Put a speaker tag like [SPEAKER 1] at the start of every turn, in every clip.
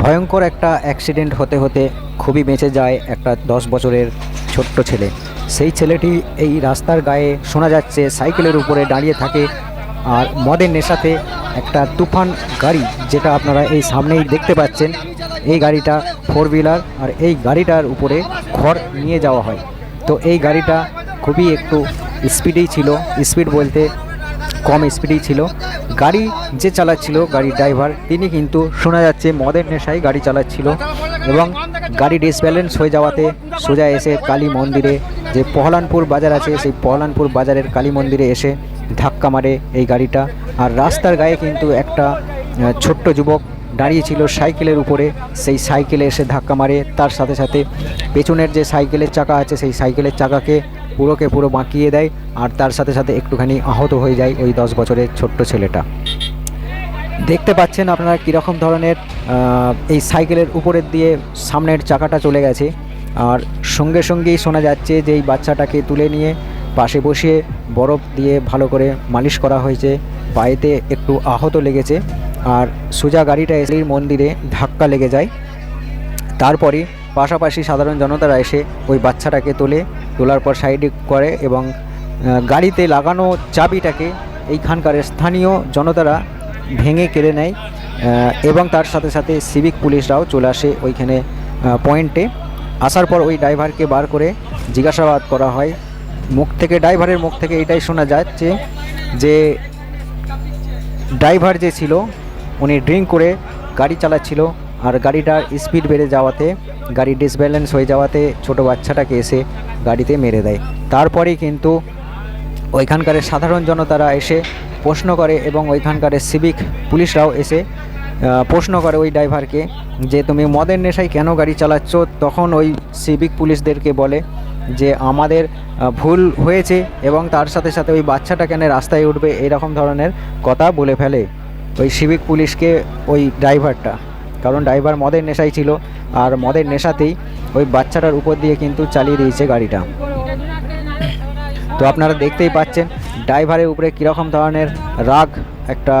[SPEAKER 1] ভয়ঙ্কর একটা অ্যাক্সিডেন্ট হতে হতে খুবই বেঁচে যায় একটা দশ বছরের ছোট্ট ছেলে। সেই ছেলেটি এই রাস্তার গায়ে শোনা যাচ্ছে, সাইকেলের উপরে দাঁড়িয়ে থাকে আর মদের নেশাতে একটা তুফান গাড়ি, যেটা আপনারা এই সামনেই দেখতে পাচ্ছেন, এই গাড়িটা ফোর হুইলার আর এই গাড়িটার উপরে খড় নিয়ে যাওয়া হয়। তো এই গাড়িটা খুবই একটু স্পিডেই ছিল। স্পিড বলতে কম স্পিডেই ছিল। গাড়ি যে চালাচ্ছিল, গাড়ির ড্রাইভার, তিনি কিন্তু শোনা যাচ্ছে মদের নেশায় গাড়ি চালাচ্ছিল এবং গাড়ি ডিসব্যালেন্স হয়ে যাওয়াতে সোজা এসে কালী মন্দিরে যে পহলানপুর বাজার আছে, সেই পহলানপুর বাজারের কালী মন্দিরে এসে ধাক্কা মারে এই গাড়িটা। আর রাস্তার গায়ে কিন্তু একটা ছোট্ট যুবক দাঁড়িয়েছিল সাইকেলের উপরে। সেই সাইকেলে এসে ধাক্কা মারে। তার সাথে সাথে পেছনের যে সাইকেলের চাকা আছে, সেই সাইকেলের চাকাকে পুরোকে পুরো বাঁকিয়ে দেয় আর তার সাথে সাথে একটুখানি আহত হয়ে যায় ওই দশ বছরের ছোট্ট ছেলেটা। দেখতে পাচ্ছেন আপনারা কীরকম ধরনের এই সাইকেলের উপরের দিয়ে সামনের চাকাটা চলে গেছে। আর সঙ্গে সঙ্গেই শোনা যাচ্ছে যে এই বাচ্চাটাকে তুলে নিয়ে পাশে বসিয়ে বরফ দিয়ে ভালো করে মালিশ করা হয়েছে, পায়েতে একটু আহত লেগেছে। আর সোজা গাড়িটা এসে মন্দিরে ধাক্কা লেগে যায়। তারপরে পাশাপাশি সাধারণ জনতারা এসে ওই বাচ্চাটাকে তোলে, তোলার পর সাইডে করে এবং গাড়িতে লাগানো চাবিটাকে এইখানকার স্থানীয় জনতারা ভেঙে কেড়ে নেয় এবং তার সাথে সাথে সিভিক পুলিশরাও চলে আসে ওইখানে পয়েন্টে। আসার পর ওই ড্রাইভারকে বার করে জিজ্ঞাসাবাদ করা হয়। মুখ থেকে, ড্রাইভারের মুখ থেকে এটাই শোনা যাচ্ছে যে, ড্রাইভার যে ছিল, উনি ড্রিঙ্ক করে গাড়ি চালাচ্ছিল। আর গাড়িটার স্পিড বেড়ে যাওয়াতে গাড়ি ডিসব্যালেন্স হয়ে যাওয়াতে ছোট বাচ্চাটাকে এসে গাড়িতে মেরে দেয়। তারপরেই কিন্তু ওইখানকার সাধারণ জনতারা এসে প্রশ্ন করে এবং ওইখানকার সিভিক পুলিশরাও এসে প্রশ্ন করে ওই ড্রাইভারকে যে, তুমি মদের নেশায় কেন গাড়ি চালাচ্ছ? তখন ওই সিভিক পুলিশদেরকে বলে যে, আমাদের ভুল হয়েছে এবং তার সাথে সাথে ওই বাচ্চাটা কেন রাস্তায় উঠবে? এরকম ধরনের কথা বলে ফেলে ওই সিভিক পুলিশকে ওই ড্রাইভারটা। কারণ ড্রাইভার মদের নেশাই ছিল আর মদের নেশাতেই ওই বাচ্চাটার উপর দিয়ে কিন্তু চালিয়ে দিয়েছে গাড়িটা। তো আপনারা দেখতেই পাচ্ছেন, ড্রাইভারের উপরে কীরকম ধরনের রাগ একটা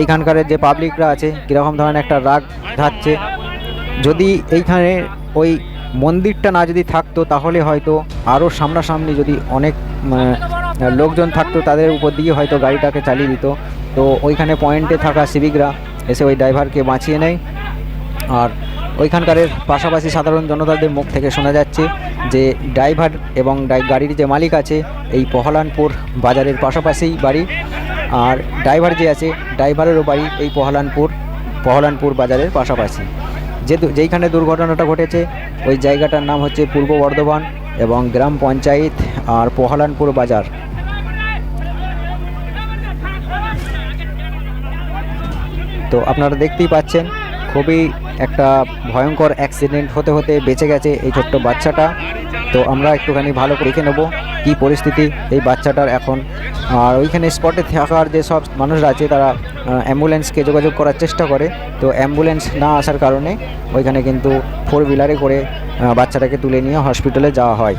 [SPEAKER 1] এইখানকার যে পাবলিকরা আছে, কীরকম ধরনের একটা রাগ ধাচ্ছে। যদি এইখানে ওই মন্দিরটা না যদি থাকতো, তাহলে হয়তো আরও সামনাসামনি যদি অনেক লোকজন থাকতো, তাদের উপর দিয়ে হয়তো গাড়িটাকে চালিয়ে দিত। তো ওইখানে পয়েন্টে থাকা সিভিকরা এসে ওই ড্রাইভারকে বাঁচিয়ে নেয়। আর ওইখানকার পাশাপাশি সাধারণ জনতাদের মুখ থেকে শোনা যাচ্ছে যে ড্রাইভার এবং গাড়ির যে মালিক আছে, এই পহলানপুর বাজারের পাশাপাশিই বাড়ি। আর ড্রাইভার যে আছে, ড্রাইভারেরও বাড়ি এই পহলানপুর পহলানপুর বাজারের পাশাপাশি। যে যেইখানে দুর্ঘটনাটা ঘটেছে, ওই জায়গাটার নাম হচ্ছে পূর্ব বর্ধমান এবং গ্রাম পঞ্চায়েত আর পহলানপুর বাজার। তো আপনারা দেখতেই পাচ্ছেন, খুবই একটা ভয়ঙ্কর অ্যাক্সিডেন্ট হতে হতে বেঁচে গেছে এই ছোট্ট বাচ্চাটা। তো আমরা একটুখানি ভালো করে দেখে নেব কী পরিস্থিতি এই বাচ্চাটার এখন। আর ওইখানে স্পটে থাকার যে সব মানুষরা আছে, তারা অ্যাম্বুলেন্সকে যোগাযোগ করার চেষ্টা করে। তো অ্যাম্বুলেন্স না আসার কারণে ওইখানে কিন্তু ফোর হুইলারে করে বাচ্চাটাকে তুলে নিয়ে হসপিটালে যাওয়া হয়।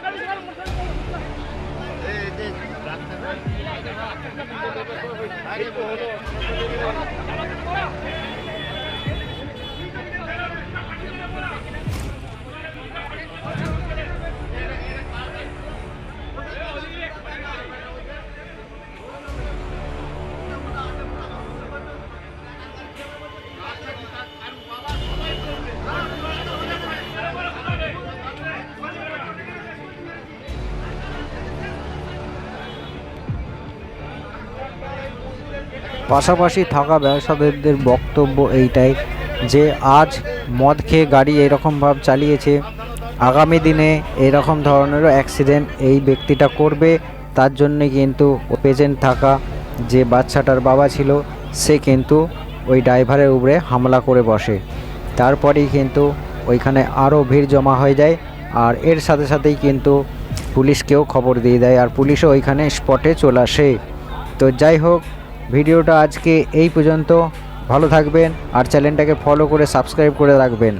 [SPEAKER 2] Aí.
[SPEAKER 1] পাশাপাশি থাকা ব্যবসাদারদের বক্তব্য এইটাই যে আজ মদ খেয়ে গাড়ি এরকমভাবে চালিয়েছে, আগামী দিনে এরকম ধরনেরও অ্যাক্সিডেন্ট এই ব্যক্তিটা করবে, তার জন্যে কিন্তু পেশেন্ট থাকা যে বাচ্চাটার বাবা ছিল, সে কিন্তু ওই ড্রাইভারের উপরে হামলা করে বসে। তারপরেই কিন্তু ওইখানে আরও ভিড় জমা হয়ে যায় আর এর সাথে সাথেই কিন্তু পুলিশকেও খবর দিয়ে দেয় আর পুলিশও ওইখানে স্পটে চলে আসে। তো যাই হোক ভিডিওটা আজকে এই পর্যন্ত। ভালো থাকবেন আর চ্যানেলটাকে ফলো করে সাবস্ক্রাইব করে রাখবেন।